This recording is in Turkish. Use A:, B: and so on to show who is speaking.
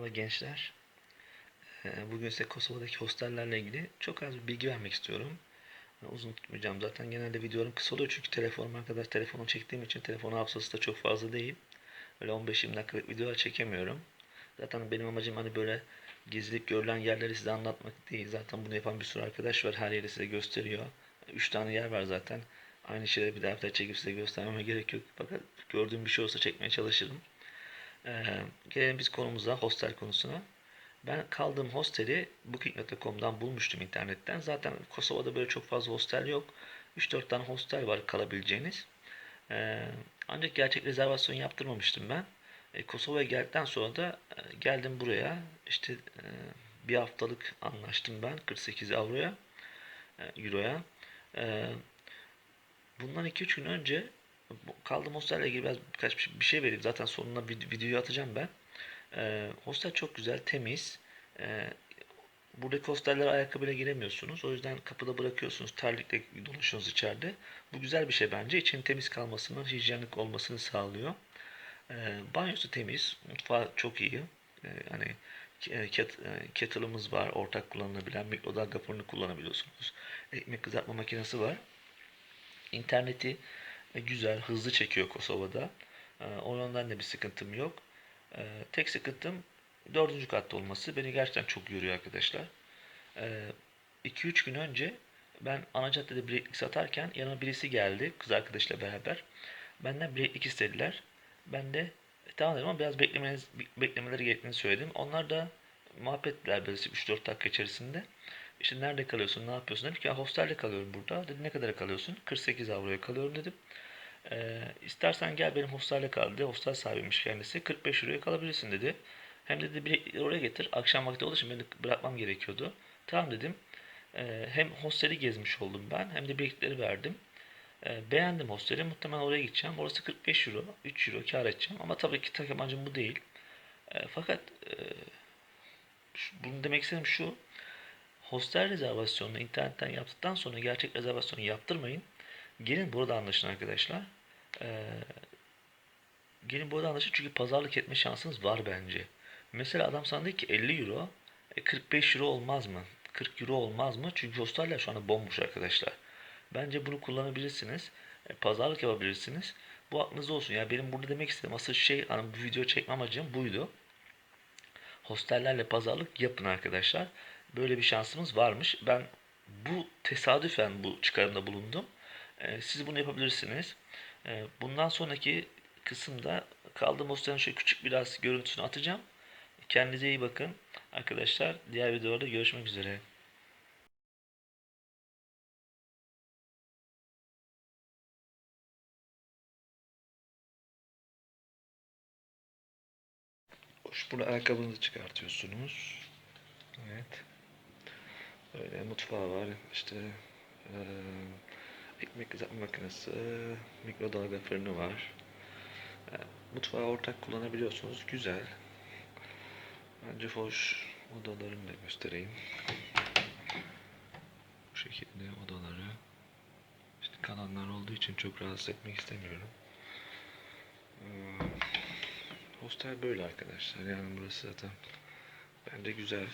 A: Merhaba gençler. Ee, Bugün size Kosova'daki hostellerle ilgili çok az bir bilgi vermek istiyorum. Ee, Uzun tutmayacağım zaten. Genelde videolarım kısa oluyor çünkü telefonum arkadaş telefonu çektiğim için telefon hafızası da çok fazla değil. Öyle 15-20 dakikalık videolar çekemiyorum. Zaten benim amacım hani böyle gezilip görülen yerleri size anlatmak değil. Zaten bunu yapan bir sürü arkadaş var. Her yeri size gösteriyor. 3 tane yer var zaten. Aynı şeyleri bir daha çekip size göstermeme gerek yok. Fakat gördüğüm bir şey olsa çekmeye çalışırım. Ee, gelelim biz konumuza, hostel konusuna. Ben kaldığım hosteli Booking.com'dan bulmuştum internetten. Zaten Kosova'da böyle çok fazla hostel yok. 3-4 tane hostel var kalabileceğiniz. Ee, ancak gerçek rezervasyon yaptırmamıştım ben. E, Kosova'ya geldikten sonra da e, geldim buraya. İşte e, bir haftalık anlaştım ben 48 avroya, euroya. Bundan 2-3 gün önce kaldığım hostelle ilgili biraz birkaç bir şey- bir şey vereyim. Zaten sonuna vid- videoyu atacağım ben. Ee, hostel çok güzel, temiz. Ee, buradaki hostellere ayakkabıyla giremiyorsunuz. O yüzden kapıda bırakıyorsunuz. Terlikle dolaşıyorsunuz içeride. Bu güzel bir şey bence. İçinin temiz kalmasını, hijyenik olmasını sağlıyor. Ee, banyosu temiz. Mutfağı çok iyi. Hani e, e, kettle'ımız var. Ortak kullanılabilen mikrodalga fırını kullanabiliyorsunuz. Ekmek kızartma makinesi var. İnterneti e, güzel, hızlı çekiyor Kosova'da. E, O yönden de bir sıkıntım yok. E, Tek sıkıntım dördüncü katta olması. Beni gerçekten çok yoruyor arkadaşlar. 2-3 gün önce ben ana caddede bileklik satarken yanıma birisi geldi kız arkadaşıyla beraber. Benden bileklik istediler. Ben de "E, tamam dedim ama biraz beklemeniz, beklemeleri gerektiğini söyledim. Onlar da muhabbet ettiler böyle 3-4 dakika içerisinde. İşte nerede kalıyorsun, ne yapıyorsun dedim ki ya hostelde kalıyorum burada. Dedi ne kadara kalıyorsun? 48 avroya kalıyorum dedim. Ee, istersen gel benim hostelde kal dedi. Hostel sahibiymiş kendisi. 45 euroya kalabilirsin dedi. Hem dedi bileklikleri oraya getir. Akşam vakti olduğu için beni bırakmam gerekiyordu. Tamam dedim. Ee, hem hosteli gezmiş oldum ben hem de bileklikleri verdim. Ee, beğendim hosteli. Muhtemelen oraya gideceğim. Orası 45 euro. 3 euro kar edeceğim. Ama tabii ki tek amacım bu değil. Ee, fakat e, şu- bunu demek istediğim şu. Hostel rezervasyonunu internetten yaptıktan sonra gerçek rezervasyonu yaptırmayın. Gelin burada anlaşın arkadaşlar. Ee, gelin burada anlaşın çünkü pazarlık etme şansınız var bence. Mesela adam sana dedi ki 50 euro, e, 45 euro olmaz mı? 40 euro olmaz mı? Çünkü hosteller şu anda bomboş arkadaşlar. Bence bunu kullanabilirsiniz. E, pazarlık yapabilirsiniz. Bu aklınızda olsun. Ya benim burada demek istediğim asıl şey, hani bu video çekme amacım buydu. Hostellerle pazarlık yapın arkadaşlar. Böyle bir şansımız varmış. Ben bu tesadüfen bu çıkarımda bulundum. Ee, siz bunu yapabilirsiniz. Ee, bundan sonraki kısımda kaldığım hostelin şöyle küçük biraz görüntüsünü atacağım. Kendinize iyi bakın. Arkadaşlar diğer videolarda görüşmek üzere. Hoş burada ayakkabınızı çıkartıyorsunuz. Evet. Böyle mutfağı var. İşte eee, ekmek kızartma makinesi, mikrodalga fırını var. E, mutfağı ortak kullanabiliyorsunuz. Güzel. Bence hoş. Odalarını da göstereyim. Bu şekilde odaları. İşte kanallar olduğu için çok rahatsız etmek istemiyorum. Hostel böyle arkadaşlar. Yani burası zaten bence güzel.